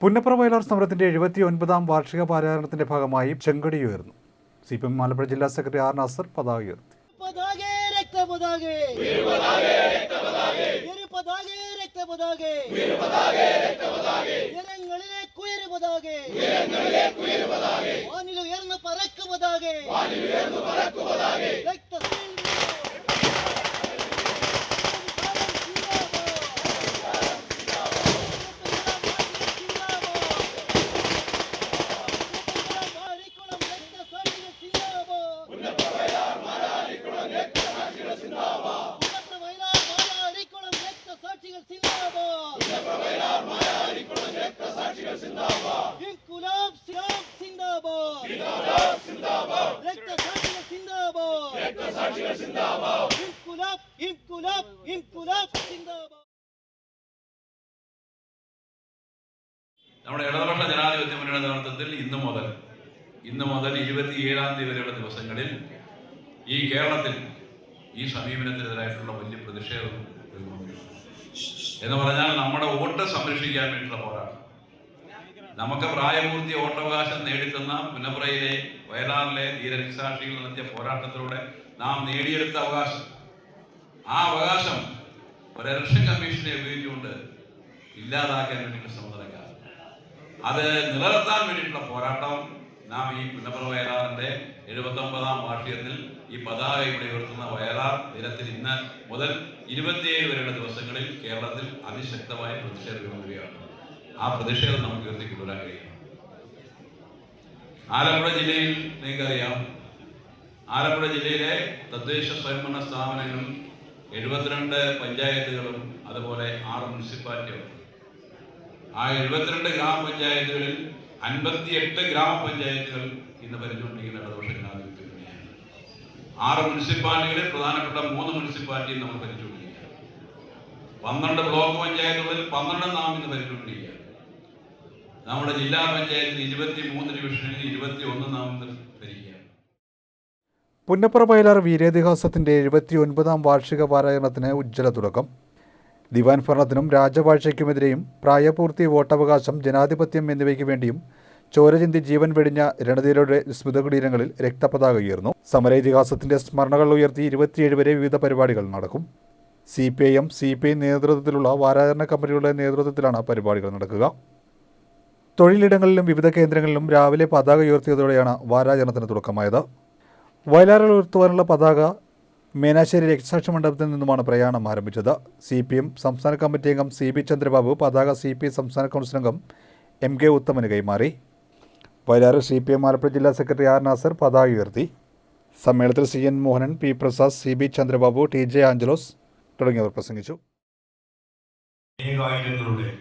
പുന്നപ്ര വയലാർ സമരത്തിന്റെ എഴുപത്തി ഒൻപതാം വാർഷിക പാരായണത്തിന്റെ ഭാഗമായി ചെങ്കടി ഉയർന്നു. സി പി എം ആലപ്പുഴ ജില്ലാ സെക്രട്ടറി ആർ നാസർ പതാക ഉയർത്തി. പതാകെ പറക്കുമതാകെ ഇരു ഉയരു സിന്ദാബാദ് വാനിൽ ഉയർന്ന് പറക്കു പതാകെ രക്തത്തിൽ ഇൻകുലാബ് സിന്ദാബാദ് രക്തസാക്ഷികൾ സിന്ദാബാദ് ഇൻകുലാബ് ഇൻകുലാബ് ഇൻകുലാബ് സിന്ദാബാദ് നമ്മുടെ ഇടതുപക്ഷ ജനാധിപത്യ മുന്നണിയുടെ നേതൃത്വത്തിൽ ഇന്ന് മുതൽ ഇന്ന് മുതൽ ഇരുപത്തിയേഴാം തീയതി വരെയുള്ള ദിവസങ്ങളിൽ ഈ കേരളത്തിൽ ഈ സമീപനത്തിനെതിരായിട്ടുള്ള വലിയ പ്രതിഷേധം എന്ന് പറഞ്ഞാൽ നമ്മുടെ വോട്ട് സംരക്ഷിക്കാൻ വേണ്ടിയിട്ടുള്ള പോരാട്ടം. നമുക്ക് പ്രായപൂർത്തി ഓട്ടവകാശം നേടിത്തന്ന പുന്നപ്രയിലെ വയലാറിലെ ധീരരക്ഷാക്ഷികൾ നടത്തിയ പോരാട്ടത്തിലൂടെ നാം നേടിയെടുത്ത അവകാശം. ആ അവകാശം ഒരു ഇലക്ഷൻ കമ്മീഷനെ ഉപയോഗിച്ചുകൊണ്ട് ഇല്ലാതാക്കാൻ വേണ്ടിയിട്ടുള്ള ശ്രമം അത് നിലനിർത്താൻ വേണ്ടിയിട്ടുള്ള പോരാട്ടം നാം ഈ പുന്നപ്ര വയലാറിന്റെ എഴുപത്തി ഒമ്പതാം വാർഷികത്തിൽ ഈ പതാക ഇവിടെ ഉയർത്തുന്ന വയലാർ ദിനത്തിൽ ഇന്ന് മുതൽ ഇരുപത്തിയേഴ് വരെയുള്ള ദിവസങ്ങളിൽ കേരളത്തിൽ അതിശക്തമായ പ്രതിഷേധം ആ പ്രതിഷേധം നമുക്ക് ഉയർത്തിക്കൊണ്ടുവരാൻ കഴിയും ആലപ്പുഴ ജില്ലയിൽ നിങ്ങൾക്കറിയാം. ആലപ്പുഴ ജില്ലയിലെ തദ്ദേശ സ്വയംഭരണ സ്ഥാപനങ്ങളും എഴുപത്തിരണ്ട് പഞ്ചായത്തുകളും അതുപോലെ ആറ് മുനിസിപ്പാലിറ്റികളും. ആ എഴുപത്തിരണ്ട് ഗ്രാമപഞ്ചായത്തുകളിൽ അൻപത്തിയെട്ട് ഗ്രാമപഞ്ചായത്തുകൾ ഇന്ന് ഭരിച്ചുകൊണ്ടിരിക്കുന്ന ഇടതുപക്ഷ ആറ് മുനിസിപ്പാലിറ്റികളിൽ പ്രധാനപ്പെട്ട മൂന്ന് മുനിസിപ്പാലിറ്റിയും നമ്മൾ ഭരിച്ചുകൊണ്ടിരിക്കുകയാണ്. പന്ത്രണ്ട് ബ്ലോക്ക് പഞ്ചായത്തുകളിൽ പന്ത്രണ്ടും നാം ഇന്ന് ഭരിച്ചുകൊണ്ടിരിക്കുകയാണ്. നമ്മുടെ ജില്ലാ പഞ്ചായത്തിൽ ഇരുപത്തി മൂന്ന് ഡിവിഷനിൽ ഇരുപത്തി ഒന്ന് നാം ഇന്ന് ഭരിക്കുകയാണ്. പുന്നപ്ര വയലാർ വീരേതിഹാസത്തിന്റെ എഴുപത്തി ഒൻപതാം വാർഷിക പാരായണത്തിന് ഉജ്ജ്വല തുടക്കം. ദിവാൻ ഭരണത്തിനും രാജവാഴ്ചയ്ക്കുമെതിരെയും പ്രായപൂർത്തി വോട്ടവകാശം ജനാധിപത്യം എന്നിവയ്ക്ക് വേണ്ടിയും ചോരചിന്തി ജീവൻ വെടിഞ്ഞ രണധീരയുടെ സ്മൃതകുടീരങ്ങളിൽ രക്തപതാക ഉയർന്നു. സമരേതിഹാസത്തിന്റെ സ്മരണകൾ ഉയർത്തി ഇരുപത്തിയേഴ് വരെ വിവിധ പരിപാടികൾ നടക്കും. C P I M C P I നേതൃത്വത്തിലുള്ള വാരാചരണ കമ്മിറ്റിയുടെ നേതൃത്വത്തിലാണ് പരിപാടികൾ നടക്കുക. തൊഴിലിടങ്ങളിലും വിവിധ കേന്ദ്രങ്ങളിലും രാവിലെ പതാക ഉയർത്തിയതോടെയാണ് വാരാചരണത്തിന് തുടക്കമായത്. വയലാറിൽ ഉയർത്തുവാനുള്ള പതാക മേനാശ്ശേരി രക്തസാക്ഷി മണ്ഡപത്തിൽ നിന്നുമാണ് പ്രയാണം ആരംഭിച്ചത്. സി പി എം സംസ്ഥാന കമ്മിറ്റി അംഗം സി ബി ചന്ദ്രബാബു പതാക സി പി സംസ്ഥാന കൗൺസിൽ അംഗം എം കെ ഉത്തമന് കൈമാറി. വയലാറിൽ സി പി എം ആലപ്പുഴ ജില്ലാ സെക്രട്ടറി ആർ നാസർ പതാക ഉയർത്തി. സമ്മേളനത്തിൽ C N Mohanan P Prasad C B Chandrababu T J Anjalose തുടങ്ങിയവർ പ്രസംഗിച്ചു.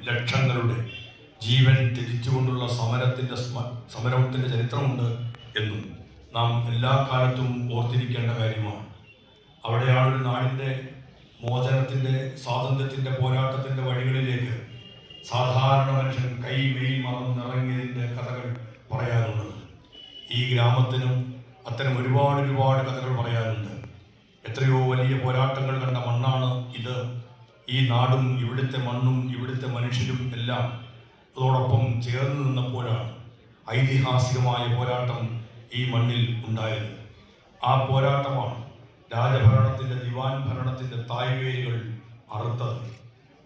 ലക്ഷങ്ങളുടെ ജീവൻ ത്യജിച്ചുകൊണ്ടുള്ള സമരത്തിന്റെ സമരത്തിന്റെ ചരിത്രമുണ്ട് എന്നും നാം എല്ലാ കാലത്തും ഓർത്തിരിക്കേണ്ട കാര്യമാണ്. അവിടെയാണ് ഒരു നാടിന്റെ മോചനത്തിന്റെ സ്വാതന്ത്ര്യത്തിന്റെ പോരാട്ടത്തിന്റെ വഴികളിലേക്ക് സാധാരണ മനുഷ്യൻ കൈ മെയ് മറന്നിറങ്ങിയതിന്റെ കഥകൾ പറയാനുള്ളത് ഈ ഗ്രാമത്തിനും അത്തരം ഒരുപാട് ഒരുപാട് കഥകൾ പറയാനുണ്ട് എത്രയോ വലിയ പോരാട്ടങ്ങൾ കണ്ട മണ്ണാണ് ഇത്. ഈ നാടും ഇവിടുത്തെ മണ്ണും ഇവിടുത്തെ മനുഷ്യരും എല്ലാം അതോടൊപ്പം ചേർന്ന് നിന്നപ്പോഴാണ് ഐതിഹാസികമായ പോരാട്ടം ഈ മണ്ണിൽ ഉണ്ടായത്. ആ പോരാട്ടമാണ് രാജഭരണത്തിന്റെ ദിവാൻ ഭരണത്തിന്റെ തായ്വേരുകൾ അറുത്തത്.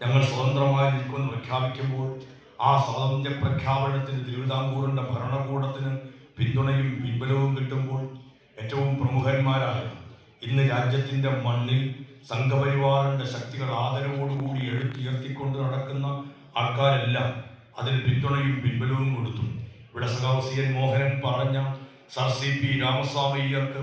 ഞങ്ങൾ സ്വതന്ത്രമായി നിൽക്കുമെന്ന് പ്രഖ്യാപിക്കുമ്പോൾ ആ സ്വാതന്ത്ര്യ പ്രഖ്യാപനത്തിന് തിരുവിതാംകൂറിന്റെ ഭരണകൂടത്തിന് പിന്തുണയും പിൻബലവും കിട്ടുമ്പോൾ ഏറ്റവും പ്രമുഖന്മാരായ ഇന്ന് രാജ്യത്തിന്റെ മണ്ണിൽ സംഘപരിവാറിന്റെ ശക്തികൾ ആദരവോടുകൂടി എഴുത്തുയർത്തിക്കൊണ്ട് നടക്കുന്ന ആൾക്കാരെല്ലാം അതിന് പിന്തുണയും പിൻബലവും കൊടുത്തു. ഇവിടെ സഖാവ് സി എൻ മോഹനൻ പറഞ്ഞ സർ സി പി രാമസ്വാമിയർക്ക്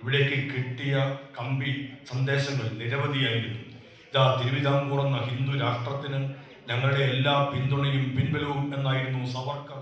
ഇവിടേക്ക് കിട്ടിയ കമ്പി സന്ദേശങ്ങൾ നിരവധിയായിരുന്നു. ഇതാ തിരുവിതാംകൂർ എന്ന ഹിന്ദു രാഷ്ട്രത്തിന് ഞങ്ങളുടെ എല്ലാ പിന്തുണയും പിൻബലവും എന്നായിരുന്നു സവർക്കർ